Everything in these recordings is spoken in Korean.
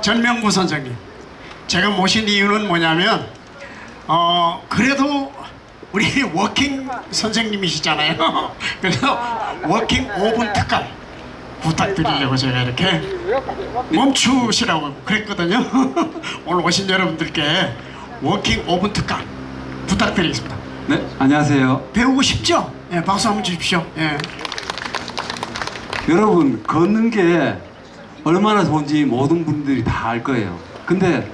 전명구 선생님. 제가 모신 이유는 뭐냐면 어 그래도 우리 워킹 선생님이시잖아요. 그래서 워킹 5분 특강 부탁드리려고 제가 이렇게 멈추시라고 그랬거든요. 오늘 오신 여러분들께 워킹 5분 특강 부탁드리겠습니다. 네, 안녕하세요. 배우고 싶죠? 예, 박수 한번 주십시오. 예. 여러분, 걷는 게 얼마나 좋은지 모든 분들이 다 알 거예요. 근데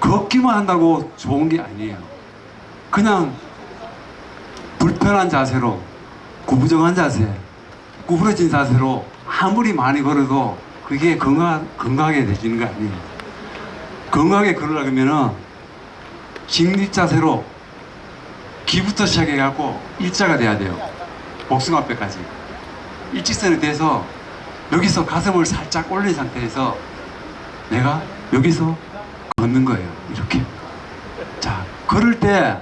걷기만 한다고 좋은 게 아니에요. 그냥 불편한 자세로, 구부정한 자세, 구부러진 자세로 아무리 많이 걸어도 그게 건강, 건강하게 되지는 거 아니에요. 건강하게 걸으려면은 직립 자세로 기부터 시작해갖고 일자가 돼야 돼요. 복숭아뼈까지. 일직선이 돼서 여기서 가슴을 살짝 올린 상태에서 내가 여기서 걷는 거예요. 이렇게. 자, 걸을 때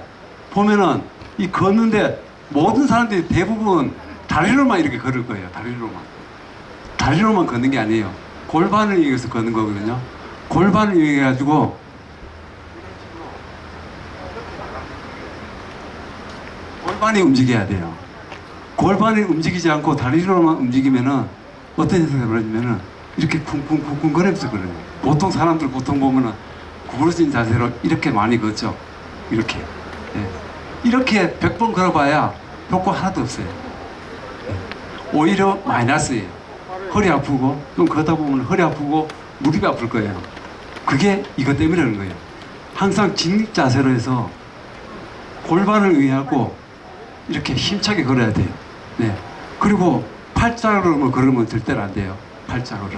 보면은 이 걷는데 모든 사람들이 대부분 다리로만 이렇게 걸을 거예요. 다리로만. 다리로만 걷는 게 아니에요. 골반을 이용해서 걷는 거거든요. 골반을 이용해 가지고 골반이 움직여야 돼요. 골반이 움직이지 않고 다리로만 움직이면은 어떤 현상이 벌어지면은 이렇게 쿵쿵쿵쿵 거리면서 그래요. 보통 사람들 보통 보면은 구부러진 자세로 이렇게 많이 걷죠. 이렇게. 예. 이렇게 100번 걸어봐야 효과 하나도 없어요. 예. 오히려 마이너스예요. 허리 아프고 좀 걷다 보면 허리 아프고 무릎이 아플 거예요. 그게 이것 때문이라는 거예요. 항상 직립 자세로 해서 골반을 의하고 이렇게 힘차게 걸어야 돼요. 네. 그리고 팔자로만 걸으면 절대로 안 돼요. 팔자로는.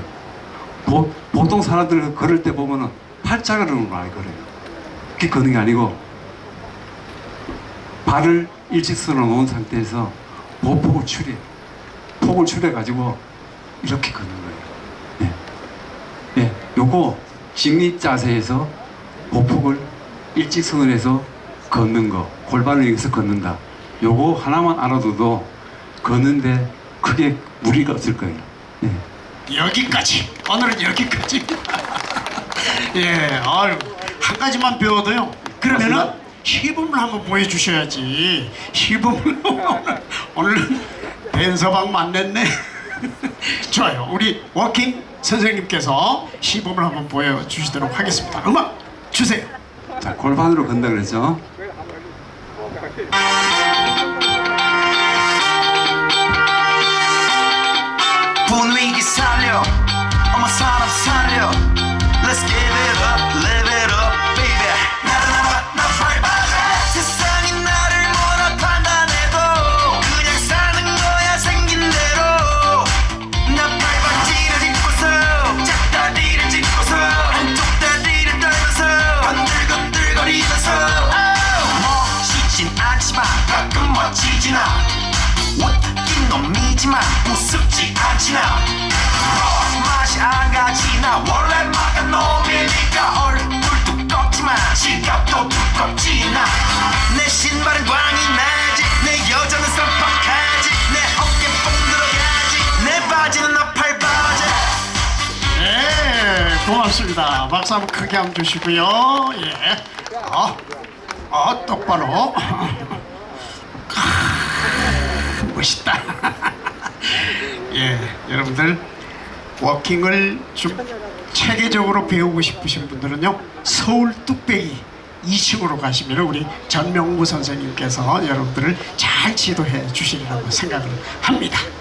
보, 보통 사람들 걸을 때 보면은 팔자로는 많이 걸어요. 그렇게 걷는 게 아니고 발을 일직선으로 놓은 상태에서 보폭을 추려, 폭을 추려 가지고 이렇게 걷는 거예요. 네. 네. 요거 직립 자세에서 보폭을 일직선으로 해서 걷는 거, 골반을 이용해서 걷는다. 요거 하나만 알아둬도 걷는데 크게 무리가 없을 거예요. 네. 여기까지. 오늘은 여기까지. 예, 아유, 한 가지만 배워도요. 그러면은 맞습니다. 시범을 한번 보여주셔야지. 시범을 오늘 오늘 댄서방 만났네. 좋아요. 우리 워킹 선생님께서 시범을 한번 보여주시도록 하겠습니다. 음악 주세요. 자, 골반으로 건다 그랬죠? 분 않지나 어, 맛이 안 가지나 원래 막은 놈이니까 얼굴 두껍지만 지갑도 두껍지나 내 신발은 광이 나지 내 여자는 쌈박하지 내 어깨 뽕 들어가지 내 바지는 나팔 바지 네, 고맙습니다. 박수 한번 크게 한번 주시고요. 예. 어, 어, 똑바로. 크, 멋있다. 예, 여러분들 워킹을 좀 체계적으로 배우고 싶으신 분들은요 서울 뚝배기 2층으로 가시면 우리 전명구 선생님께서 여러분들을 잘 지도해 주시리라고 생각을 합니다.